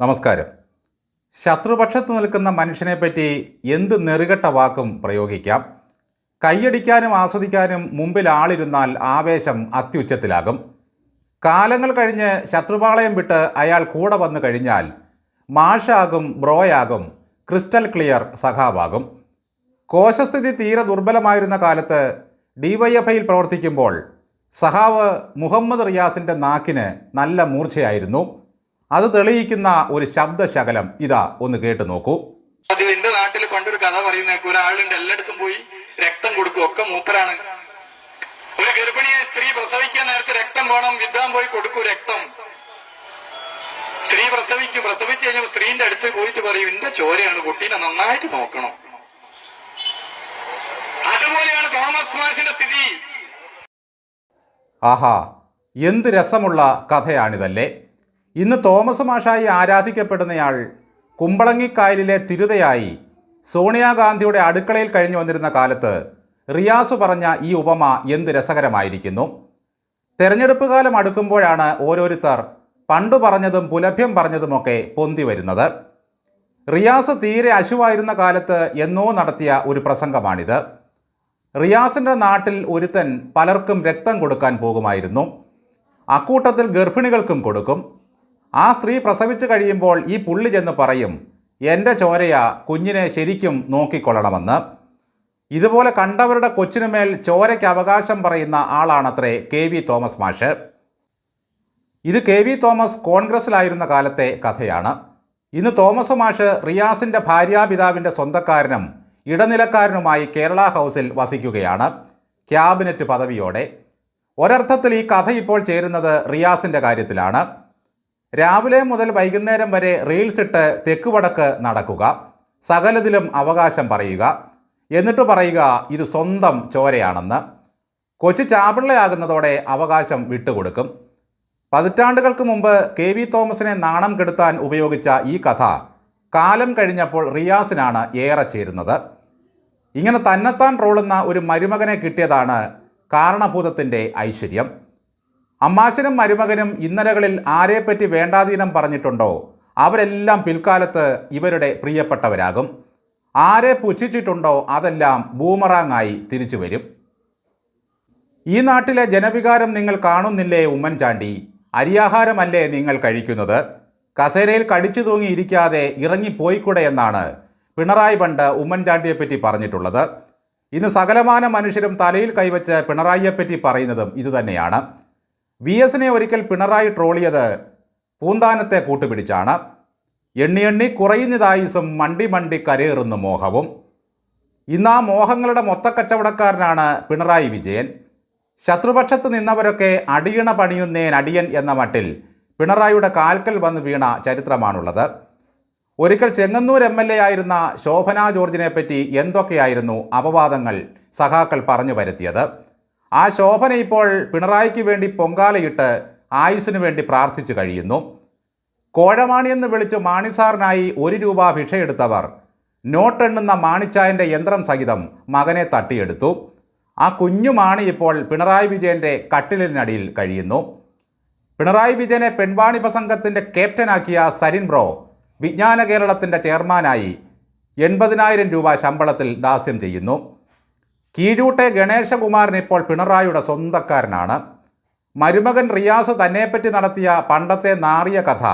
നമസ്കാരം. ശത്രുപക്ഷത്ത് നിൽക്കുന്ന മനുഷ്യനെപ്പറ്റി എന്ത് നെറുകെട്ട വാക്കും പ്രയോഗിക്കാം? കൈയടിക്കാനും ആസ്വദിക്കാനും മുമ്പിൽ ആളിരുന്നാൽ ആവേശം അത്യുച്ചത്തിലാകും. കാലങ്ങൾ കഴിഞ്ഞ് ശത്രുപാളയം വിട്ട് അയാൾ കൂടെ വന്നു കഴിഞ്ഞാൽ മാഷാകും ബ്രോയാകും ക്രിസ്റ്റൽ ക്ലിയർ സഖാവാകും. കോശസ്ഥിതി തീരെ ദുർബലമായിരുന്ന കാലത്ത് ഡിവൈഎഫ്ഐയിൽ പ്രവർത്തിക്കുമ്പോൾ സഹാവ് മുഹമ്മദ് റിയാസിന്റെ നാക്കിന് നല്ല മൂർച്ചയായിരുന്നു. അത് തെളിയിക്കുന്ന ഒരു ശബ്ദശകലം ഇതാ ഒന്ന് കേട്ടു നോക്കൂ. അത് എന്റെ നാട്ടിൽ പണ്ടൊരു കഥ പറയുന്ന. ഒരാളുണ്ട് എല്ലായിടത്തും പോയി രക്തം കൊടുക്കും. ഒക്കെ മൂപ്പരാണ്. ഒരു ഗർഭിണിയെ സ്ത്രീ പ്രസവിക്കാൻ നേരത്തെ രക്തം വേണം വിദ്വാൻ പോയി കൊടുക്കൂ രക്തം. സ്ത്രീ പ്രസവിക്കും. പ്രസവിച്ചു കഴിഞ്ഞപ്പോൾ സ്ത്രീന്റെ അടുത്ത് പോയിട്ട് പറയും എന്റെ ചോരയാണ് കുട്ടീനെ നന്നായിട്ട് നോക്കണം. അതുപോലെയാണ് തോമസ് മാഷിന്റെ സ്ഥിതി. ആഹാ എന്ത് രസമുള്ള കഥയാണിതല്ലേ. ഇന്ന് തോമസ് മാഷായി ആരാധിക്കപ്പെടുന്നയാൾ കുമ്പളങ്ങിക്കായലിലെ തിരുതയായി സോണിയാഗാന്ധിയുടെ അടുക്കളയിൽ കഴിഞ്ഞു വന്നിരുന്ന കാലത്ത് റിയാസ് പറഞ്ഞ ഈ ഉപമ എന്ത് രസകരമായിരിക്കുന്നു? തെരഞ്ഞെടുപ്പ് കാലം അടുക്കുമ്പോഴാണ് ഓരോരുത്തർ പണ്ടു പറഞ്ഞതും പുലഭ്യം പറഞ്ഞതുമൊക്കെ പൊന്തി വരുന്നത്. റിയാസ് തീരെ അശുവായിരുന്ന കാലത്ത് എന്നോ നടത്തിയ ഒരു പ്രസംഗമാണിത്. റിയാസിന്റെ നാട്ടിൽ ഒരുത്തൻ പലർക്കും രക്തം കൊടുക്കാൻ പോകുമായിരുന്നു. അക്കൂട്ടത്തിൽ ഗർഭിണികൾക്കും കൊടുക്കും. ആ സ്ത്രീ പ്രസവിച്ചു കഴിയുമ്പോൾ ഈ പുള്ളി ചെന്ന് പറയും എന്റെ ചോരയ കുഞ്ഞിനെ ശരിക്കും നോക്കിക്കൊള്ളണമെന്ന്. ഇതുപോലെ കണ്ടവരുടെ കൊച്ചിനുമേൽ ചോരയ്ക്ക് അവകാശം പറയുന്ന ആളാണത്രേ കെ വി തോമസ് മാഷ്. ഇത് കെ വി തോമസ് കോൺഗ്രസിലായിരുന്ന കാലത്തെ കഥയാണ്. ഇന്ന് തോമസ് മാഷ് റിയാസിന്റെ ഭാര്യാപിതാവിന്റെ സ്വന്തക്കാരനും ഇടനിലക്കാരനുമായി കേരള ഹൗസിൽ വസിക്കുകയാണ് ക്യാബിനറ്റ് പദവിയോടെ. ഒരർത്ഥത്തിൽ ഈ കഥ ഇപ്പോൾ ചേരുന്നത് റിയാസിന്റെ കാര്യത്തിലാണ്. രാവിലെ മുതൽ വൈകുന്നേരം വരെ റീൽസ് ഇട്ട് തെക്ക് വടക്ക് നടക്കുക. സകലതിലും അവകാശം പറയുക. എന്നിട്ട് പറയുക ഇത് സ്വന്തം ചോരയാണെന്ന്. കൊച്ചു ചാപിള്ളയാകുന്നതോടെ അവകാശം വിട്ടുകൊടുക്കും. പതിറ്റാണ്ടുകൾക്ക് മുമ്പ് കെ വി തോമസിനെ നാണം കെടുത്താൻ ഉപയോഗിച്ച ഈ കഥ കാലം കഴിഞ്ഞപ്പോൾ റിയാസിനാണ് ഏറെ ചേരുന്നത്. ഇങ്ങനെ തന്നെത്താൻ ട്രോളുന്ന ഒരു മരുമകനെ കിട്ടിയതാണ് കാരണഭൂതത്തിന്റെ ഐശ്വര്യം. അമ്മാച്ചനും മരുമകനും ഇന്നലകളിൽ ആരെപ്പറ്റി വേണ്ടാതീനം പറഞ്ഞിട്ടുണ്ടോ? അവരെല്ലാം പിൽക്കാലത്ത് ഇവരുടെ പ്രിയപ്പെട്ടവരാകും. ആരെ പുച്ഛിച്ചിട്ടുണ്ടോ? അതെല്ലാം ബൂമറാങ്ങായി തിരിച്ചു വരും. ഈ നാട്ടിലെ ജനവികാരം നിങ്ങൾ കാണുന്നില്ലേ ഉമ്മൻചാണ്ടി? അരിയാഹാരമല്ലേ നിങ്ങൾ കഴിക്കുന്നത്? കസേരയിൽ കടിച്ചു തൂങ്ങിയിരിക്കാതെ ഇറങ്ങിപ്പോയിക്കൂടെ എന്നാണ് പിണറായി പണ്ട് ഉമ്മൻചാണ്ടിയെപ്പറ്റി പറഞ്ഞിട്ടുള്ളത്. ഇന്ന് സകലമാന മനുഷ്യരും തലയിൽ കൈവച്ച് പിണറായിയെപ്പറ്റി പറയുന്നതും ഇതുതന്നെയാണ്. വി എസിനെ ഒരിക്കൽ പിണറായി ട്രോളിയത് പൂന്താനത്തെ കൂട്ടുപിടിച്ചാണ്. എണ്ണി എണ്ണി കുറയുന്നതായുസും മണ്ടി മണ്ടി കരയേറുന്ന മോഹവും. ഇന്ന് ആ മോഹങ്ങളുടെ മൊത്തക്കച്ചവടക്കാരനാണ് പിണറായി വിജയൻ. ശത്രുപക്ഷത്ത് നിന്നവരൊക്കെ അടിയണ പണിയുന്നേൻ അടിയൻ എന്ന മട്ടിൽ പിണറായിയുടെ കാൽക്കൽ വന്ന് വീണ ചരിത്രമാണുള്ളത്. ഒരിക്കൽ ചെങ്ങന്നൂർ എം എൽ എ ആയിരുന്ന ശോഭന ജോർജിനെ പറ്റി എന്തൊക്കെയായിരുന്നു അപവാദങ്ങൾ സഖാക്കൾ പറഞ്ഞു വരുത്തിയത് ആ ശോഭന ഇപ്പോൾ പിണറായിക്ക് വേണ്ടി പൊങ്കാലയിട്ട് ആയുസിനു വേണ്ടി പ്രാർത്ഥിച്ചു കഴിയുന്നു. കോഴമാണിയെന്ന് വിളിച്ച് മാണിസാറിനായി ഒരു രൂപ ഭിക്ഷയെടുത്തവർ നോട്ടെണ്ണുന്ന മാണിച്ചായന്റെ യന്ത്രം സഹിതം മകനെ തട്ടിയെടുത്തു. ആ കുഞ്ഞു മാണി ഇപ്പോൾ പിണറായി വിജയന്റെ കട്ടിലിനടിയിൽ കഴിയുന്നു. പിണറായി വിജയനെ പെൺവാണിപ സംഘത്തിന്റെ ക്യാപ്റ്റനാക്കിയ സരിൻ ബ്രോ വിജ്ഞാന കേരളത്തിന്റെ ചെയർമാനായി എൺപതിനായിരം രൂപ ശമ്പളത്തിൽ ദാസ്യം ചെയ്യുന്നു. കീഴൂട്ടെ ഗണേശകുമാരൻ ഇപ്പോൾ പിണറായിയുടെ സ്വന്തക്കാരനാണ്. മരുമകൻ റിയാസ് തന്നെപ്പറ്റി നടത്തിയ പണ്ടത്തെ നാറിയ കഥ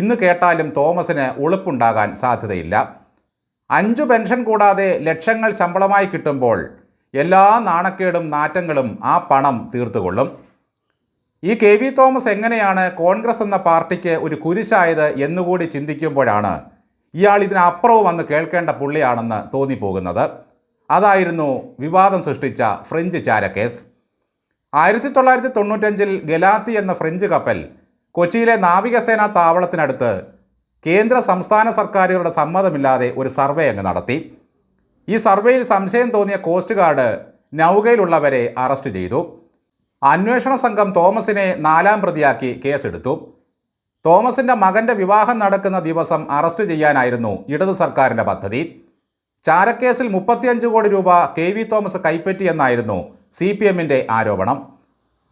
ഇന്ന് കേട്ടാലും തോമസിന് ഉളുപ്പുണ്ടാകാൻ സാധ്യതയില്ല. അഞ്ചു പെൻഷൻ കൂടാതെ ലക്ഷങ്ങൾ ശമ്പളമായി കിട്ടുമ്പോൾ എല്ലാ നാണക്കേടും നാറ്റങ്ങളും ആ പണം തീർത്തുകൊള്ളും. ഈ കെ വി തോമസ് എങ്ങനെയാണ് കോൺഗ്രസ് എന്ന പാർട്ടിക്ക് ഒരു കുരിശായത് എന്നുകൂടി ചിന്തിക്കുമ്പോഴാണ് ഇയാൾ ഇതിനപ്പുറവും വന്ന് കേൾക്കേണ്ട പുള്ളിയാണെന്ന് തോന്നിപ്പോകുന്നത്. അതായിരുന്നു വിവാദം സൃഷ്ടിച്ച ഫ്രഞ്ച് ചാരക്കേസ്. ആയിരത്തി തൊള്ളായിരത്തി തൊണ്ണൂറ്റഞ്ചിൽ ഗലാത്തി എന്ന ഫ്രഞ്ച് കപ്പൽ കൊച്ചിയിലെ നാവികസേനാ താവളത്തിനടുത്ത് കേന്ദ്ര സംസ്ഥാന സർക്കാരുകളുടെ സമ്മതമില്ലാതെ ഒരു സർവേ അങ്ങ് നടത്തി. ഈ സർവേയിൽ സംശയം തോന്നിയ കോസ്റ്റ് ഗാർഡ് നൗകയിലുള്ളവരെ അറസ്റ്റ് ചെയ്തു. അന്വേഷണ സംഘം തോമസിനെ നാലാം പ്രതിയാക്കി കേസെടുത്തു. തോമസിന്റെ മകന്റെ വിവാഹം നടക്കുന്ന ദിവസം അറസ്റ്റ് ചെയ്യാനായിരുന്നു ഇടതു സർക്കാരിന്റെ പദ്ധതി. ചാരക്കേസിൽ മുപ്പത്തിയഞ്ച് കോടി രൂപ കെ വി തോമസ് കൈപ്പറ്റിയെന്നായിരുന്നു സി പി എമ്മിന്റെ ആരോപണം.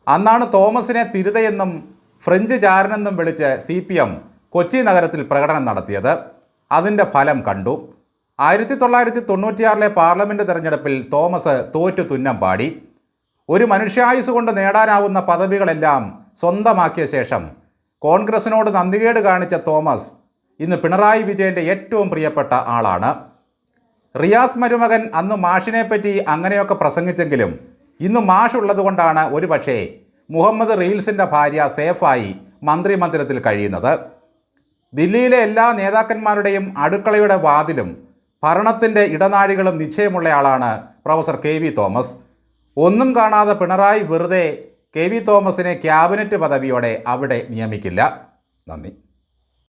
അന്നാണ് തോമസിനെ തിരുതയെന്നും ഫ്രഞ്ച് ചാരനെന്നും വിളിച്ച് സി പി എം കൊച്ചി നഗരത്തിൽ പ്രകടനം നടത്തിയത്. അതിന്റെ ഫലം കണ്ടു. ആയിരത്തി തൊള്ളായിരത്തി തൊണ്ണൂറ്റിയാറിലെ പാർലമെന്റ് തെരഞ്ഞെടുപ്പിൽ തോമസ് തോറ്റു തുന്നം പാടി. ഒരു മനുഷ്യായുസ് കൊണ്ട് നേടാനാവുന്ന പദവികളെല്ലാം സ്വന്തമാക്കിയ ശേഷം കോൺഗ്രസിനോട് നന്ദികേട് കാണിച്ച തോമസ് ഇന്ന് പിണറായി വിജയന്റെ ഏറ്റവും പ്രിയപ്പെട്ട ആളാണ്. റിയാസ് മരുമകൻ അന്ന് മാഷിനെ പറ്റി അങ്ങനെയൊക്കെ പ്രസംഗിച്ചെങ്കിലും ഇന്ന് മാഷ് ഉള്ളതുകൊണ്ടാണ് ഒരുപക്ഷേ മുഹമ്മദ് റീൽസിന്റെ ഭാര്യ സേഫായി മന്ത്രിമന്ദിരത്തിൽ കഴിയുന്നത്. ദില്ലിയിലെ എല്ലാ നേതാക്കന്മാരുടെയും അടുക്കളയുടെ വാതിലും ഭരണത്തിന്റെ ഇടനാഴികളും നിശ്ചയമുള്ളയാളാണ് പ്രൊഫസർ കെ വി തോമസ്. ഒന്നും കാണാതെ പിണറായി വെറുതെ കെ വി തോമസിനെ ക്യാബിനറ്റ് പദവിയോടെ അവിടെ നിയമിക്കില്ല. നന്ദി.